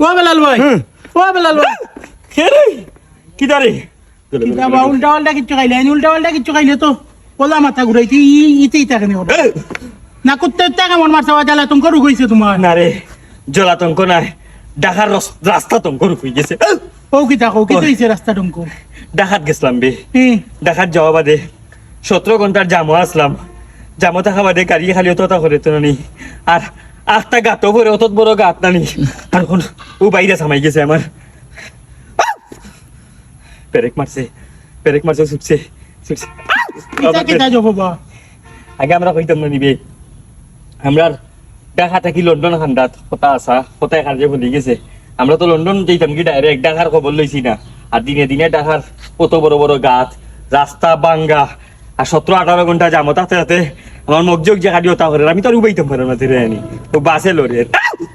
ও বেলাল ভাই। ও বেলাল ভাই। কে কি দারে? কিতা উল্টা কিচ্ছু খাইলে? আইনি উল্টা কিচ্ছু খাইলে তো? ওলা মাথা ঘুরাইতে ইতে ইতা কেন না করতে তা কেমন মারছে বা জ্বালা তুমি তোমার। না রে জলাতঙ্ক নাই ডাকার রস- রাস্তা তঙ্ক রুকুই গেছে। ও কিতা কও? কি হইছে রাস্তা টঙ্কু ডাকাত গেছিলাম বে। ডাকাত যাওয়া বাদে। সতেরো ঘণ্টার জামো আসলাম। জামো থাকা বাদে গাড়ি খালি অত করে তো নানি। আর আটটা গাতও ভরে অত বড় গাত নানি। আর ও বাইরে সামাই গেছে আমার পেরেক মারছে পেরেক মারছে ছুটছে ছুটছে আগে আমরা কইতাম না নিবে আমরা ঢাকা থাকি লন্ডন খান্দাত কথা আসা কথায় কার্যে বলি গেছে। আমরা তো লন্ডন যেতাম কি ডাইরেক্ট ঢাকার খবর লইছি না। আর দিনে দিনে ঢাকার কত বড় বড় গাছ রাস্তা বাঙ্গা আর সতেরো আঠারো ঘণ্টা যাব তাতে তাতে আমার মগজগ যে গাড়ি ওটা করে। আমি তো আর উবাইতাম পারো না ধরে আনি তো বাসে লড়ে।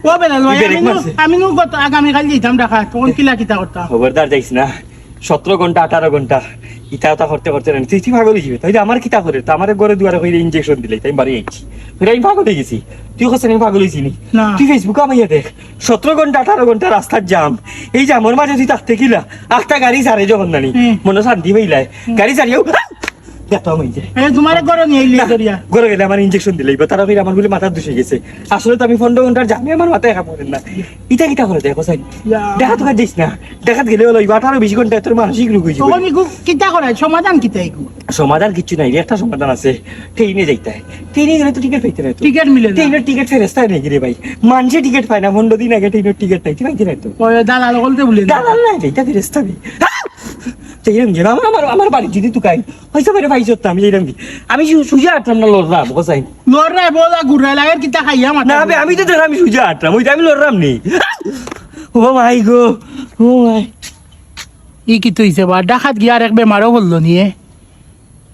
ও আমি নু- মারছে। গত আগামী কাল যেতাম দেখা তখন কিলা কিতা করতাম? খবরদার যাইস না। সতেরো ঘণ্টা আঠারো ঘণ্টা ইটা ওটা করতে করতে না তুই পাগল হয়েছিবি তাই আমার কিতা করে? তো আমার ঘরে দুয়ারে হইলে ইঞ্জেকশন দিলে তাই বাড়ি আইছি। ফের আমি পাগল হয়ে গেছি। তুই কাছে আমি পাগল হয়েছি নি। তুই ফেসবুকে আমাইয়া দেখ। সতেরো ঘণ্টা আঠারো ঘণ্টা রাস্তার জাম এই জামের মাঝে তুই থাকতে কিলা। আটটা গাড়ি সারে যখন নানি। মনে শান্তি হইলাই গাড়ি সারিয়েও তোমার নিয়ে করিয়া গেলে আমার দিলে এবার তারা ফির আমার বলে মাথা দুষে গেছে। আসলে তো আমি পনেরো ঘণ্টার জামে আমার মাথায় একা পড়েন না। ইটা কিটা করে দেখো সাই দেখা তো যাইস না। দেখাত গেলে হলো এবার আঠারো বিশ ঘণ্টা তোর মানসিক রোগ হয়েছে তখন ইগু কিতা করে সমাধান কিছু নাই একটা সমাধান আছে। ট্রেনে যাইতে হয়। ট্রেনে গেলে তো টিকিট পাইতে নাই টিকেট মিলে না। ট্রেনের টিকিট ফেরেস্তায় নাকি রে ভাই। মানুষে টিকিট পায় না পনেরো দিন আগে ট্রেনের টিকিট নাই তুই পাইতে নাই তো। দালাল বলতে বলে না দালাল নাই রে, এটা ফেরেস্তা সেইরকম যে আমার আমার আমার বাড়ি যদি তুকাই হয়তো বাইরে ভাই সত্য আমি এইরকম কি? আমি সু- সুজা আটলাম না লড়লাম বসাই লড়রে বলা ঘুরে লাগার কিতা খাইয়া মাথা না আমি তো দেখ আমি সুজা আটলাম ওই আমি লড়লাম নি। ও মাই গো ও মাই। ই কি তুইছে বা ডাকাত গিয়ার আর এক বেমারও বলল নিয়ে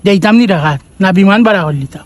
যাইতাম নি ডাকাত না বিমান ভাড়া করলিতাম।